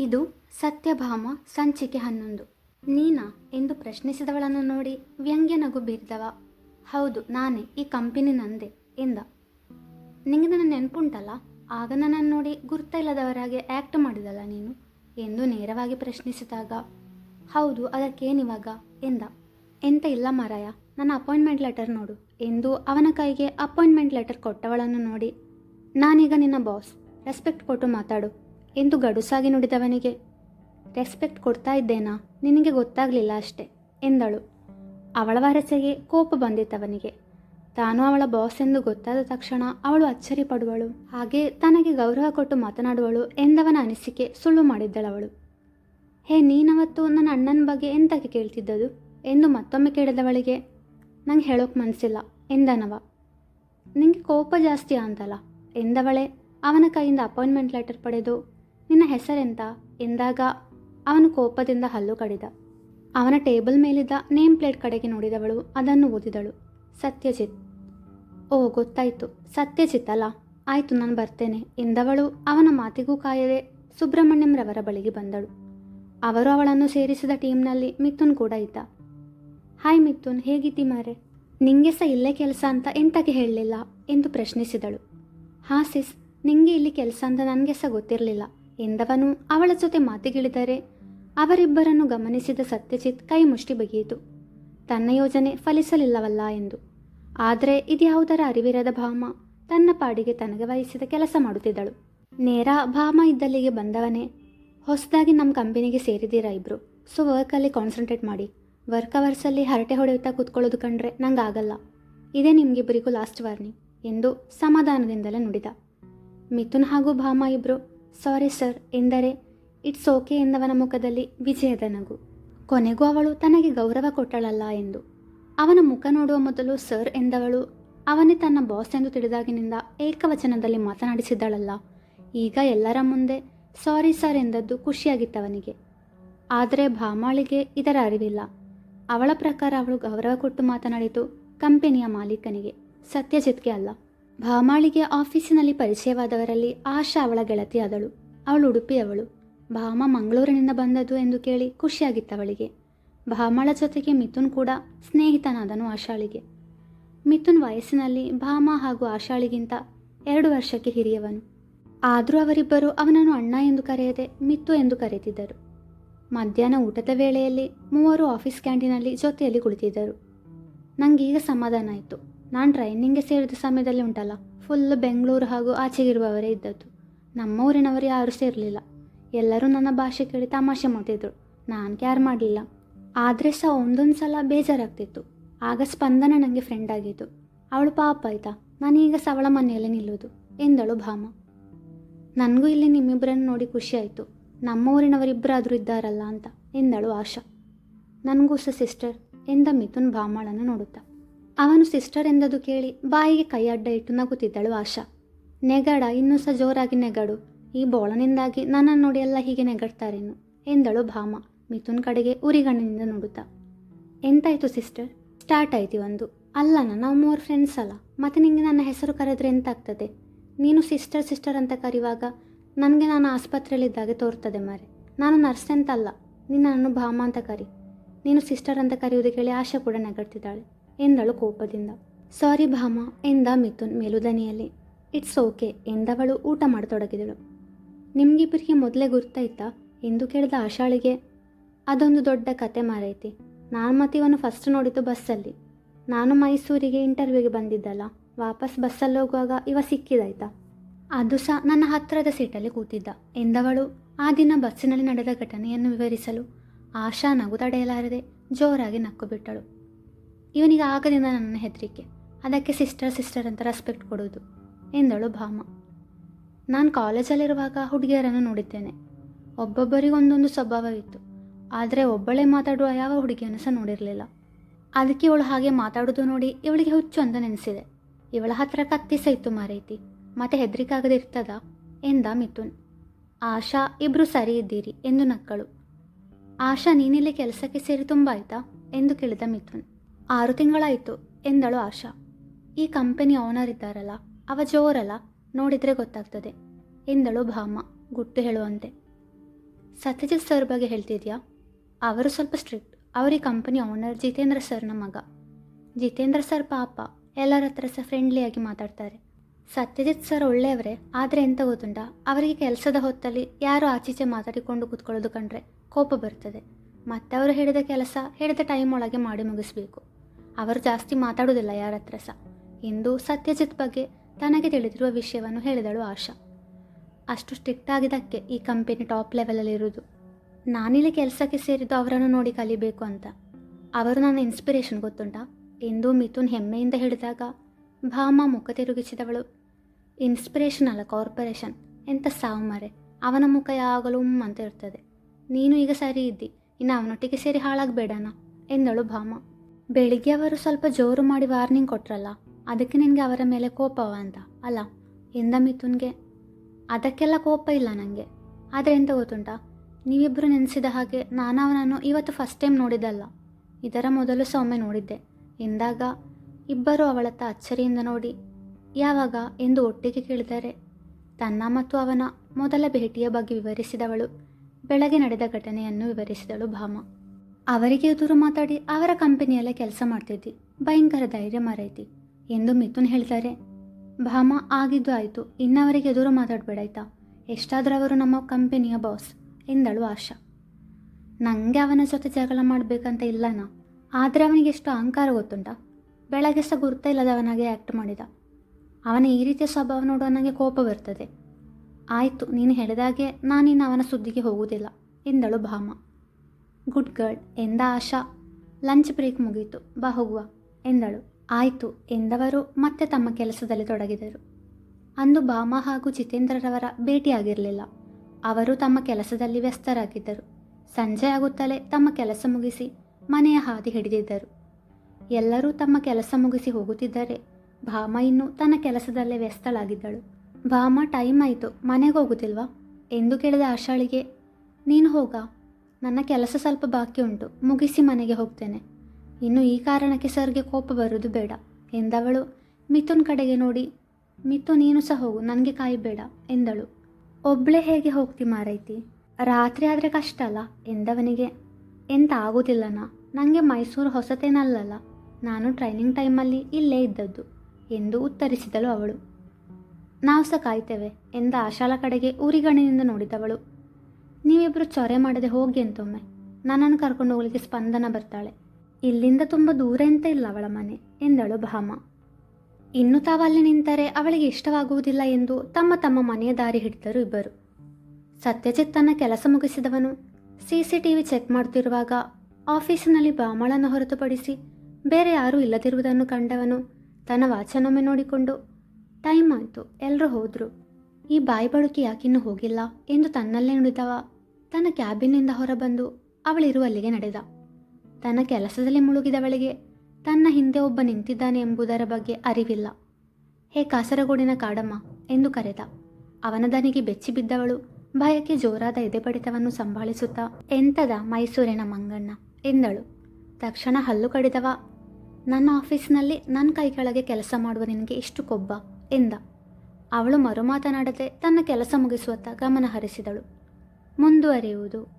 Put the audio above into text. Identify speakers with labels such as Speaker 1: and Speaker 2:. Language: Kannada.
Speaker 1: ಇದು ಸತ್ಯಭಾಮ ಸಂಚಿಕೆ ಹನ್ನೊಂದು. ನೀನಾ ಎಂದು ಪ್ರಶ್ನಿಸಿದವಳನ್ನು ನೋಡಿ ವ್ಯಂಗ್ಯ ನಗು ಬೀರಿದವ. ಹೌದು, ನಾನೇ ಈ ಕಂಪನಿ ನಂದೆ ಎಂದ. ನಿಂಗೆ ನನ್ನ ನೆನಪುಂಟಲ್ಲ? ಆಗ ನನ್ನನ್ನು ನೋಡಿ ಗುರ್ತ ಇಲ್ಲದವರಾಗೆ ಆ್ಯಕ್ಟ್ ಮಾಡಿದಲ್ಲ ನೀನು ಎಂದು ನೇರವಾಗಿ ಪ್ರಶ್ನಿಸಿದಾಗ. ಹೌದು, ಅದಕ್ಕೇನಿವಾಗ ಎಂದ. ಎಂತ ಇಲ್ಲ ಮಾರಾಯ, ನನ್ನ ಅಪಾಯಿಂಟ್ಮೆಂಟ್ ಲೆಟರ್ ನೋಡು ಎಂದು ಅವನ ಕೈಗೆ ಅಪಾಯಿಂಟ್ಮೆಂಟ್ ಲೆಟರ್ ಕೊಟ್ಟವಳನ್ನು ನೋಡಿ. ನಾನೀಗ ನಿನ್ನ ಬಾಸ್ ರೆಸ್ಪೆಕ್ಟ್ ಕೊಟ್ಟು ಮಾತಾಡು. ಎಂದು ಗಡುಸಾಗಿ ನುಡಿದವನಿಗೆ, ರೆಸ್ಪೆಕ್ಟ್ ಕೊಡ್ತಾ ಇದ್ದೇನಾ? ನಿನಗೆ ಗೊತ್ತಾಗಲಿಲ್ಲ ಅಷ್ಟೆ, ಎಂದಳು. ಅವಳ ವರಸೆಗೆ ಕೋಪ ಬಂದಿತ್ತವನಿಗೆ. ತಾನು ಅವಳ ಬಾಸ್ ಎಂದು ಗೊತ್ತಾದ ತಕ್ಷಣ ಅವಳು ಅಚ್ಚರಿ ಪಡುವಳು ಹಾಗೆ ತನಗೆ ಗೌರವ ಕೊಟ್ಟು ಮಾತನಾಡುವಳು ಎಂದವನ ಅನಿಸಿಕೆ ಸುಳ್ಳು ಮಾಡಿದ್ದಳವಳು. ಹೇ, ನೀನವತ್ತು ನನ್ನ ಅಣ್ಣನ ಬಗ್ಗೆ ಎಂತಕ್ಕೆ ಕೇಳ್ತಿದ್ದದು? ಎಂದು ಮತ್ತೊಮ್ಮೆ ಕೇಳಿದವಳಿಗೆ, ನಂಗೆ ಹೇಳೋಕೆ ಮನಸ್ಸಿಲ್ಲ ಎಂದನವ. ನಿಂಗೆ ಕೋಪ ಜಾಸ್ತಿ ಅಂತಲ್ಲ, ಎಂದವಳೆ. ಅವನ ಕೈಯಿಂದ ಅಪಾಯಿಂಟ್ಮೆಂಟ್ ಲೆಟರ್ ಪಡೆದು ನಿನ್ನ ಹೆಸರೆಂತ? ಎಂದಾಗ ಅವನು ಕೋಪದಿಂದ ಹಲ್ಲು ಕಡಿದ. ಅವನ ಟೇಬಲ್ ಮೇಲಿದ್ದ ನೇಮ್ ಪ್ಲೇಟ್ ಕಡೆಗೆ ನೋಡಿದವಳು ಅದನ್ನು ಓದಿದಳು. ಸತ್ಯಜಿತ್. ಓ, ಗೊತ್ತಾಯಿತು. ಸತ್ಯಜಿತ್ ಅಲ್ಲ. ಆಯಿತು, ನಾನು ಬರ್ತೇನೆ ಎಂದವಳು ಅವನ ಮಾತಿಗೂ ಕಾಯದೆ ಸುಬ್ರಹ್ಮಣ್ಯಂರವರ ಬಳಿಗೆ ಬಂದಳು. ಅವರು ಅವಳನ್ನು ಸೇರಿಸಿದ ಟೀಮ್ನಲ್ಲಿ ಮಿಥುನ್ ಕೂಡ ಇದ್ದ. ಹಾಯ್ ಮಿಥುನ್, ಹೇಗಿದ್ದಿ ಮಾರೆ? ನಿಂಗೆ ಸಹ ಇಲ್ಲೇ ಕೆಲಸ ಅಂತ ಎಂತಕ್ಕೆ ಹೇಳಲಿಲ್ಲ? ಎಂದು ಪ್ರಶ್ನಿಸಿದಳು. ಹಾ ಸಿಸ್, ನಿಂಗೆ ಇಲ್ಲಿ ಕೆಲಸ ಅಂತ ನನಗೆ ಸಹ ಗೊತ್ತಿರಲಿಲ್ಲ. ಎಂದವನು ಅವಳ ಜೊತೆ ಮಾತಿಗಿಳಿದರೆ ಅವರಿಬ್ಬರನ್ನು ಗಮನಿಸಿದ ಸತ್ಯಜಿತ್ ಕೈ ಮುಷ್ಟಿ ಬಗೆಯಿತು. ತನ್ನ ಯೋಜನೆ ಫಲಿಸಲಿಲ್ಲವಲ್ಲ ಎಂದು. ಆದರೆ ಇದ್ಯಾವುದರ ಅರಿವಿರದ ಭಾಮ ತನ್ನ ಪಾಡಿಗೆ ತನಗೆ ವಹಿಸಿದ ಕೆಲಸ ಮಾಡುತ್ತಿದ್ದಳು. ನೇರ ಭಾಮ ಇದ್ದಲ್ಲಿಗೆ ಬಂದವನೇ, ಹೊಸದಾಗಿ ನಮ್ಮ ಕಂಪನಿಗೆ ಸೇರಿದ್ದೀರಾ ಇಬ್ರು? ಸೊ ವರ್ಕಲ್ಲಿ ಕಾನ್ಸಂಟ್ರೇಟ್ ಮಾಡಿ ವರ್ಕ್ ಅವರ್ಸಲ್ಲಿ ಹರಟೆ ಹೊಡೆಯುತ್ತಾ ಕೂತ್ಕೊಳ್ಳೋದು ಕಂಡ್ರೆ ನಂಗೆ ಆಗಲ್ಲ ಇದೇ ನಿಮಗಿಬ್ಬರಿಗೂ ಲಾಸ್ಟ್ ವಾರ್ನಿಂಗ್ ಎಂದು ಸಮಾಧಾನದಿಂದಲೇ ನುಡಿದ. ಮಿಥುನ್ ಹಾಗೂ ಭಾಮ ಇಬ್ರು ಸಾರಿ ಸರ್ ಎಂದರೆ ಇಟ್ಸ್ ಓಕೆ ಎಂದವನ ಮುಖದಲ್ಲಿ ವಿಜಯದ ನಗು. ಕೊನೆಗೂ ಅವಳು ತನಗೆ ಗೌರವ ಕೊಟ್ಟಳಲ್ಲ ಎಂದು. ಅವನ ಮುಖ ನೋಡುವ ಮೊದಲು ಸರ್ ಎಂದವಳು. ಅವನೇ ತನ್ನ ಬಾಸ್ ಎಂದು ತಿಳಿದಾಗಿನಿಂದ ಏಕವಚನದಲ್ಲಿ ಮಾತನಾಡಿಸಿದ್ದಳಲ್ಲ. ಈಗ ಎಲ್ಲರ ಮುಂದೆ ಸಾರಿ ಸರ್ ಎಂದದ್ದು ಖುಷಿಯಾಗಿತ್ತವನಿಗೆ. ಆದರೆ ಭಾಮಾಳಿಗೆ ಇದರ ಅರಿವಿಲ್ಲ. ಅವಳ ಪ್ರಕಾರ ಅವಳು ಗೌರವ ಕೊಟ್ಟು ಮಾತನಾಡಿತು ಕಂಪೆನಿಯ ಮಾಲೀಕನಿಗೆ. ಸತ್ಯಜಿತ್ಗೆ ಅಲ್ಲ. ಭಾಮಾಳಿಗೆ ಆಫೀಸಿನಲ್ಲಿ ಪರಿಚಯವಾದವರಲ್ಲಿ ಆಶಾ ಅವಳ ಗೆಳತಿಯಾದಳು ಅವಳು ಉಡುಪಿಯವಳು. ಭಾಮ ಮಂಗಳೂರಿನಿಂದ ಬಂದದ್ದು ಎಂದು ಕೇಳಿ ಖುಷಿಯಾಗಿತ್ತವಳಿಗೆ. ಭಾಮಾಳ ಜೊತೆಗೆ ಮಿಥುನ್ ಕೂಡ ಸ್ನೇಹಿತನಾದನು ಆಶಾಳಿಗೆ. ಮಿಥುನ್ ವಯಸ್ಸಿನಲ್ಲಿ ಭಾಮ ಹಾಗೂ ಆಶಾಳಿಗಿಂತ ಎರಡು ವರ್ಷಕ್ಕೆ ಹಿರಿಯವನು. ಆದರೂ ಅವರಿಬ್ಬರು ಅವನನ್ನು ಅಣ್ಣ ಎಂದು ಕರೆಯದೆ ಮಿತ್ತು ಎಂದು ಕರೆತಿದ್ದರು. ಮಧ್ಯಾಹ್ನ ಊಟದ ವೇಳೆಯಲ್ಲಿ ಮೂವರು ಆಫೀಸ್ ಕ್ಯಾಂಟೀನಲ್ಲಿ ಜೊತೆಯಲ್ಲಿ ಕುಳಿತಿದ್ದರು. ನನಗೀಗ ಸಮಾಧಾನ ಆಯಿತು. ನಾನು ಟ್ರೈನಿಂಗ್ಗೆ ಸೇರಿದ ಸಮಯದಲ್ಲಿ ಉಂಟಲ್ಲ ಫುಲ್ ಬೆಂಗಳೂರು ಹಾಗೂ ಆಚೆಗಿರುವವರೇ ಇದ್ದದ್ದು. ನಮ್ಮ ಊರಿನವರು ಯಾರೂ ಸೇರಲಿಲ್ಲ. ಎಲ್ಲರೂ ನನ್ನ ಭಾಷೆ ಕೇಳಿ ತಮಾಷೆ ಮಾಡ್ತಿದ್ರು. ನಾನು ಕ್ಯಾರ್ ಮಾಡಲಿಲ್ಲ. ಆದರೆ ಸಹ ಒಂದೊಂದು ಸಲ ಬೇಜಾರಾಗ್ತಿತ್ತು. ಆಗ ಸ್ಪಂದನ ನನಗೆ ಫ್ರೆಂಡ್ ಆಗಿದ್ದು. ಅವಳು ಪಾಪ ಆಯ್ತಾ, ನಾನೀಗ ಸವಳ ಮನೆಯಲ್ಲೇ ನಿಲ್ಲೋದು, ಎಂದಳು ಭಾಮ. ನನಗೂ ಇಲ್ಲಿ ನಿಮ್ಮಿಬ್ಬರನ್ನು ನೋಡಿ ಖುಷಿ ಆಯಿತು. ನಮ್ಮ ಊರಿನವರಿಬ್ಬರಾದರೂ ಇದ್ದಾರಲ್ಲ ಅಂತ, ಎಂದಳು ಆಶಾ. ನನಗೂ ಸಹ ಸಿಸ್ಟರ್ ಎಂದ ಮಿಥುನ್ ಭಾಮಾಳನ್ನು ನೋಡುತ್ತಾ. ಅವನು ಸಿಸ್ಟರ್ ಎಂದದು ಕೇಳಿ ಬಾಯಿಗೆ ಕೈ ಅಡ್ಡ ಇಟ್ಟು ನಗುತ್ತಿದ್ದಳು ಆಶಾ. ನೆಗಡ, ಇನ್ನೂ ಸಹ ಜೋರಾಗಿ ನೆಗಡು. ಈ ಬೋಳನಿಂದಾಗಿ ನನ್ನನ್ನು ನೋಡಿ ಎಲ್ಲ ಹೀಗೆ ನೆಗಡ್ತಾರೇನು? ಎಂದಳು ಭಾಮ, ಮಿಥುನ್ ಕಡೆಗೆ ಉರಿಗಣ್ಣಿನಿಂದ ನೋಡುತ್ತಾ. ಎಂತಾಯ್ತು ಸಿಸ್ಟರ್? ಸ್ಟಾರ್ಟ್ ಆಯ್ತು ಒಂದು ಅಲ್ಲನ ನಾವು ಮೂರು ಫ್ರೆಂಡ್ಸ್ ಅಲ್ಲ. ಮತ್ತೆ ನಿಂಗೆ ನನ್ನ ಹೆಸರು ಕರೆದ್ರೆ ಎಂತಾಗ್ತದೆ? ನೀನು ಸಿಸ್ಟರ್ ಸಿಸ್ಟರ್ ಅಂತ ಕರೆಯುವಾಗ ನನಗೆ ನಾನು ಆಸ್ಪತ್ರೆಯಲ್ಲಿದ್ದಾಗೆ ತೋರ್ತದೆ ಮಾರೆ. ನಾನು ನರ್ಸ್ ಅಂತ ಅಲ್ಲ ನೀನು ನನ್ನನ್ನು ಭಾಮ ಅಂತ ಕರಿ. ನೀನು ಸಿಸ್ಟರ್ ಅಂತ ಕರೆಯುವುದು ಕೇಳಿ ಆಶಾ ಕೂಡ ನೆಗಡ್ತಿದ್ದಾಳೆ. ಎಂದಳು ಕೋಪದಿಂದ. ಸಾರಿ ಭಾಮ, ಎಂದ ಮಿಥುನ್ ಮೇಲುದನಿಯಲ್ಲಿ. ಇಟ್ಸ್ ಓಕೆ, ಎಂದವಳು ಊಟ ಮಾಡತೊಡಗಿದಳು. ನಿಮಗಿಬ್ಬರಿಗೆ ಮೊದಲೇ ಗುರ್ತಾಯ್ತಾ? ಎಂದು ಕೇಳಿದ ಆಶಾಳಿಗೆ. ಅದೊಂದು ದೊಡ್ಡ ಕತೆ ಮಾರೈತಿ. ನಾನು ಮತ್ತು ಇವನು ಫಸ್ಟ್ ನೋಡಿದ್ದು ಬಸ್ಸಲ್ಲಿ ನಾನು ಮೈಸೂರಿಗೆ ಇಂಟರ್ವ್ಯೂಗೆ ಬಂದಿದ್ದಲ್ಲ. ವಾಪಸ್ ಬಸ್ಸಲ್ಲಿ ಹೋಗುವಾಗ ಇವ ಸಿಕ್ಕಿದಾಯ್ತಾ? ಅದು ಸಹ ನನ್ನ ಹತ್ತಿರದ ಸೀಟಲ್ಲಿ ಕೂತಿದ್ದ, ಎಂದವಳು. ಆ ದಿನ ಬಸ್ಸಿನಲ್ಲಿ ನಡೆದ ಘಟನೆಯನ್ನು ವಿವರಿಸಲು ಆಶಾ ನಗು ತಡೆಯಲಾರದೆ ಜೋರಾಗಿ ನಕ್ಕು ಬಿಟ್ಟಳು. ಇವನಿಗೆ ಆಗದಿಂದ ನನ್ನ ಹೆದರಿಕೆ. ಅದಕ್ಕೆ ಸಿಸ್ಟರ್ ಸಿಸ್ಟರ್ ಅಂತ ರೆಸ್ಪೆಕ್ಟ್ ಕೊಡೋದು, ಎಂದಳು ಭಾಮ. ನಾನು ಕಾಲೇಜಲ್ಲಿರುವಾಗ ಹುಡುಗಿಯರನ್ನು ನೋಡಿದ್ದೇನೆ. ಒಬ್ಬೊಬ್ಬರಿಗೊಂದೊಂದು ಸ್ವಭಾವವಿತ್ತು. ಆದರೆ ಒಬ್ಬಳೇ ಮಾತಾಡುವ ಯಾವ ಹುಡುಗಿಯನ್ನು ಸಹ ನೋಡಿರಲಿಲ್ಲ. ಅದಕ್ಕೆ ಇವಳು ಹಾಗೆ ಮಾತಾಡೋದು ನೋಡಿ ಇವಳಿಗೆ ಹುಚ್ಚು ಅಂತ ನೆನೆಸಿದೆ. ಇವಳ ಹತ್ರ ಕತ್ತಿ ಸಹ ಇತ್ತು ಮಾರೈತಿ. ಮತ್ತೆ ಹೆದರಿಕಾಗದೆ ಇರ್ತದ? ಎಂದ ಮಿಥುನ್. ಆಶಾ, ಇಬ್ರು ಸರಿ ಇದ್ದೀರಿ ಎಂದು ನಕ್ಕಳು. ಆಶಾ, ನೀನಿಲ್ಲಿ ಕೆಲಸಕ್ಕೆ ಸೇರಿ ತುಂಬ ಆಯ್ತಾ? ಎಂದು ಕೇಳಿದ ಮಿಥುನ್. ಆರು ತಿಂಗಳಾಯಿತು, ಎಂದಳು ಆಶಾ. ಈ ಕಂಪನಿ ಓನರ್ ಇದ್ದಾರಲ್ಲ, ಅವ ಜೋರಲ್ಲ, ನೋಡಿದರೆ ಗೊತ್ತಾಗ್ತದೆ, ಎಂದಳು ಭಾಮ, ಗುಟ್ಟು ಹೇಳುವಂತೆ. ಸತ್ಯಜಿತ್ ಸರ್ ಬಗ್ಗೆ ಹೇಳ್ತಿದ್ಯಾ? ಅವರು ಸ್ವಲ್ಪ ಸ್ಟ್ರಿಕ್ಟ್ ಅವರ ಕಂಪನಿ ಓನರ್ ಜಿತೇಂದ್ರ ಸರ್ನ ಮಗ. ಜಿತೇಂದ್ರ ಸರ್ ಪಾಪ, ಎಲ್ಲರ ಹತ್ರ ಸಹ ಫ್ರೆಂಡ್ಲಿಯಾಗಿ ಮಾತಾಡ್ತಾರೆ. ಸತ್ಯಜಿತ್ ಸರ್ ಒಳ್ಳೆಯವರೇ, ಆದರೆ ಎಂತ ಗೊತ್ತುಂಟ? ಅವರಿಗೆ ಕೆಲಸದ ಹೊತ್ತಲ್ಲಿ ಯಾರು ಆಚೀಚೆ ಮಾತಾಡಿಕೊಂಡು ಕೂತ್ಕೊಳ್ಳೋದು ಕಂಡ್ರೆ ಕೋಪ ಬರ್ತದೆ. ಮತ್ತೆ ಅವರು ಹೇಳಿದ ಕೆಲಸ, ಹೇಳಿದ ಟೈಮ್ ಒಳಗೆ ಮಾಡಿ ಮುಗಿಸ್ಬೇಕು. ಅವರು ಜಾಸ್ತಿ ಮಾತಾಡೋದಿಲ್ಲ ಯಾರ ಹತ್ರ ಸಹ. ಎಂದು ಸತ್ಯಜಿತ್ ಬಗ್ಗೆ ತನಗೆ ತಿಳಿದಿರುವ ವಿಷಯವನ್ನು ಹೇಳಿದಳು ಆಶಾ. ಅಷ್ಟು ಸ್ಟ್ರಿಕ್ಟ್ ಆಗಿದ್ದಕ್ಕೆ ಈ ಕಂಪನಿ ಟಾಪ್ ಲೆವೆಲಲ್ಲಿ ಇರೋದು ನಾನಿಲ್ಲಿ ಕೆಲಸಕ್ಕೆ ಸೇರಿದ್ದು ಅವರನ್ನು ನೋಡಿ ಕಲಿಬೇಕು ಅಂತ. ಅವರು ನನ್ನ ಇನ್ಸ್ಪಿರೇಷನ್ ಗೊತ್ತುಂಟಾ? ಎಂದು ಮಿಥುನ್ ಹೆಮ್ಮೆಯಿಂದ ಹೇಳಿದಾಗ ಭಾಮ ಮುಖ ತಿರುಗಿಸಿದವಳು. ಇನ್ಸ್ಪಿರೇಷನ್ ಅಲ್ಲ ಕಾರ್ಪೊರೇಷನ್ ಎಂಥ ಸಾವು ಮರೆ? ಅವನ ಮುಖ ಯಾವಾಗಲೂ ಅಂತ ಇರ್ತದೆ. ನೀನು ಈಗ ಸರಿ ಇದ್ದಿ. ಇನ್ನು ಅವನೊಟ್ಟಿಗೆ ಸೇರಿ ಹಾಳಾಗಬೇಡಣ ಎಂದಳು ಭಾಮ. ಬೆಳಿಗ್ಗೆ ಅವರು ಸ್ವಲ್ಪ ಜೋರು ಮಾಡಿ ವಾರ್ನಿಂಗ್ ಕೊಟ್ರಲ್ಲ, ಅದಕ್ಕೆ ನಿನಗೆ ಅವರ ಮೇಲೆ ಕೋಪವ ಅಂತ, ಅಲ್ಲ? ಎಂದ ಮಿಥುನ್ಗೆ. ಅದಕ್ಕೆಲ್ಲ ಕೋಪ ಇಲ್ಲ ನನಗೆ ಆದರೆ ಎಂತ ಗೊತ್ತುಂಟ? ನೀವಿಬ್ಬರು ನೆನೆಸಿದ ಹಾಗೆ ನಾನು ಅವನನ್ನು ಇವತ್ತು ಫಸ್ಟ್ ಟೈಮ್ ನೋಡಿದ್ದಲ್ಲ. ಇದರ ಮೊದಲು ಸಹ ಒಮ್ಮೆ ನೋಡಿದ್ದೆ. ಎಂದಾಗ ಇಬ್ಬರು ಅವಳತ್ತ ಅಚ್ಚರಿಯಿಂದ ನೋಡಿ, ಯಾವಾಗ? ಎಂದು ಒಟ್ಟಿಗೆ ಕೇಳಿದರೆ, ತನ್ನ ಮತ್ತು ಅವನ ಮೊದಲ ಭೇಟಿಯ ಬಗ್ಗೆ ವಿವರಿಸಿದವಳು, ಬೆಳಗ್ಗೆ ನಡೆದ ಘಟನೆಯನ್ನು ವಿವರಿಸಿದಳು ಭಾಮ. ಅವರಿಗೆ ಎದುರು ಮಾತಾಡಿ ಅವರ ಕಂಪನಿಯಲ್ಲೇ ಕೆಲಸ ಮಾಡ್ತಿದ್ದಿ. ಭಯಂಕರ ಧೈರ್ಯ ಮಾರೈತಿ. ಎಂದು ಮಿಥುನ್ ಹೇಳ್ತಾರೆ. ಭಾಮ, ಆಗಿದ್ದು ಆಯಿತು. ಇನ್ನವರಿಗೆ ಎದುರು ಮಾತಾಡಬೇಡ ಆಯ್ತಾ ಎಷ್ಟಾದರೂ ಅವರು ನಮ್ಮ ಕಂಪನಿಯ ಬಾಸ್ ಎಂದಳು ಆಶಾ. ನನಗೆ ಅವನ ಜೊತೆ ಜಗಳ ಮಾಡಬೇಕಂತ ಇಲ್ಲನಾ? ಆದರೆ ಅವನಿಗೆ ಎಷ್ಟು ಅಹಂಕಾರ ಗೊತ್ತುಂಟ? ಬೆಳಗ್ಗೆ ಸಹ ಗುರ್ತ ಇಲ್ಲದವನಾಗೆ ಆ್ಯಕ್ಟ್ ಮಾಡಿದ. ಅವನ ಈ ರೀತಿಯ ಸ್ವಭಾವ ನೋಡುವ ನನಗೆ ಕೋಪ ಬರ್ತದೆ. ಆಯಿತು, ನೀನು ಹೇಳಿದಾಗೆ ನಾನಿನ್ನು ಅವನ ಸುದ್ದಿಗೆ ಹೋಗುವುದಿಲ್ಲ, ಎಂದಳು ಭಾಮ. ಗುಡ್ ಗರ್ಡ್ ಎಂದ ಆಶಾ. ಲಂಚ್ ಬ್ರೇಕ್ ಮುಗಿಯಿತು ಬಾ ಹೋಗುವ ಎಂದಳು. ಆಯಿತು ಎಂದವರು ಮತ್ತೆ ತಮ್ಮ ಕೆಲಸದಲ್ಲಿ ತೊಡಗಿದರು. ಅಂದು ಭಾಮ ಹಾಗೂ ಜಿತೇಂದ್ರರವರ ಭೇಟಿಯಾಗಿರಲಿಲ್ಲ. ಅವರು ತಮ್ಮ ಕೆಲಸದಲ್ಲಿ ವ್ಯಸ್ತರಾಗಿದ್ದರು. ಸಂಜೆ ಆಗುತ್ತಲೇ ತಮ್ಮ ಕೆಲಸ ಮುಗಿಸಿ ಮನೆಯ ಹಾದಿ ಹಿಡಿದಿದ್ದರು. ಎಲ್ಲರೂ ತಮ್ಮ ಕೆಲಸ ಮುಗಿಸಿ ಹೋಗುತ್ತಿದ್ದರೆ ಭಾಮ ಇನ್ನು ತನ್ನ ಕೆಲಸದಲ್ಲೇ ವ್ಯಸ್ತಳಾಗಿದ್ದಳು. ಭಾಮ, ಟೈಮ್ ಆಯಿತು. ಮನೆಗೆ ಹೋಗುತ್ತಿಲ್ವಾ? ಎಂದು ಕೇಳಿದ ಆಶಾಳಿಗೆ, ನೀನು ಹೋಗ. ನನ್ನ ಕೆಲಸ ಸ್ವಲ್ಪ ಬಾಕಿ ಉಂಟು. ಮುಗಿಸಿ ಮನೆಗೆ ಹೋಗ್ತೇನೆ. ಇನ್ನು ಈ ಕಾರಣಕ್ಕೆ ಸರ್ಗೆ ಕೋಪ ಬರೋದು ಬೇಡ. ಎಂದವಳು, ಮಿಥುನ್ ಕಡೆಗೆ ನೋಡಿ, ಮಿಥು ನೀನು ಸಹ ಹೋಗು, ನನಗೆ ಕಾಯಬೇಡ, ಎಂದಳು. ಒಬ್ಳೆ ಹೇಗೆ ಹೋಗ್ತಿ ಮಾರೈತಿ? ರಾತ್ರಿ ಆದರೆ ಕಷ್ಟ ಅಲ್ಲ, ಎಂದವನಿಗೆ. ಎಂತ ಆಗೋದಿಲ್ಲನಾ ನನಗೆ ಮೈಸೂರು ಹೊಸತೇನಲ್ಲಲ್ಲ. ನಾನು ಟ್ರೈನಿಂಗ್ ಟೈಮಲ್ಲಿ ಇಲ್ಲೇ ಇದ್ದದ್ದು, ಎಂದು ಉತ್ತರಿಸಿದಳು ಅವಳು. ನಾವು ಸಹ ಕಾಯ್ತೇವೆ, ಎಂದ ಆಶಾಲ ಕಡೆಗೆ ಉರಿಗಣ್ಣಿನಿಂದ ನೋಡಿದವಳು. ನೀವಿಬ್ಬರು ಚೊರೆ ಮಾಡದೆ ಹೋಗಿ ಅಂತೊಮ್ಮೆ ನನ್ನನ್ನು ಕರ್ಕೊಂಡು ಹೋಗ್ಲಿಕ್ಕೆ ಸ್ಪಂದನ ಬರ್ತಾಳೆ. ಇಲ್ಲಿಂದ ತುಂಬ ದೂರ ಎಂತ ಇಲ್ಲ ಅವಳ ಮನೆ, ಎಂದಳು ಭಾಮ. ಇನ್ನು ತಾವಲ್ಲಿ ನಿಂತರೆ ಅವಳಿಗೆ ಇಷ್ಟವಾಗುವುದಿಲ್ಲ ಎಂದು ತಮ್ಮ ತಮ್ಮ ಮನೆಯ ದಾರಿ ಹಿಡಿದರು ಇಬ್ಬರು. ಸತ್ಯಜಿತ್ ತನ್ನ ಕೆಲಸ ಮುಗಿಸಿದವನು C C T V check ಮಾಡುತ್ತಿರುವಾಗ ಆಫೀಸಿನಲ್ಲಿ ಬಾಮಳನ್ನು ಹೊರತುಪಡಿಸಿ ಬೇರೆ ಯಾರೂ ಇಲ್ಲದಿರುವುದನ್ನು ಕಂಡವನು ತನ್ನ ವಾಚನೊಮ್ಮೆ ನೋಡಿಕೊಂಡು, ಟೈಮ್ ಆಯಿತು ಎಲ್ಲರೂ ಹೋದರು. ಈ ಬಾಯಿ ಬಳುಕಿ ಯಾಕಿನ್ನೂ ಹೋಗಿಲ್ಲ ಎಂದು ತನ್ನಲ್ಲೇ ನುಡಿದವ. ತನ್ನ ಕ್ಯಾಬಿನ್ನಿಂದ ಹೊರಬಂದು ಅವಳಿರುವಲ್ಲಿಗೆ ನಡೆದ. ತನ್ನ ಕೆಲಸದಲ್ಲಿ ಮುಳುಗಿದವಳಿಗೆ ತನ್ನ ಹಿಂದೆ ಒಬ್ಬ ನಿಂತಿದ್ದಾನೆ ಎಂಬುದರ ಬಗ್ಗೆ ಅರಿವಿಲ್ಲ. ಹೇ ಕಾಸರಗೋಡಿನ ಕಾಡಮ್ಮ ಎಂದು ಕರೆದ. ಅವನ ದನಿಗೆ ಬೆಚ್ಚಿ ಬಿದ್ದವಳು ಭಯಕ್ಕೆ ಜೋರಾದ ಎದೆಬಡಿತವನ್ನು ಸಂಭಾಳಿಸುತ್ತಾ, ಎಂತದ ಮೈಸೂರಿನ ಮಂಗಣ್ಣ? ಎಂದಳು. ತಕ್ಷಣ ಹಲ್ಲು ಕಡಿದವ, ನನ್ನ ಆಫೀಸ್ನಲ್ಲಿ ನನ್ನ ಕೈ ಕೆಳಗೆ ಕೆಲಸ ಮಾಡುವ ನಿನಗೆ ಇಷ್ಟು ಕೊಬ್ಬ? ಎಂದ. ಅವಳು ಮರುಮಾತನಾಡದೆ ತನ್ನ ಕೆಲಸ ಮುಗಿಸುವತ್ತ ಗಮನ ಹರಿಸಿದಳು ಮುಂದುವರಿಯುವುದು.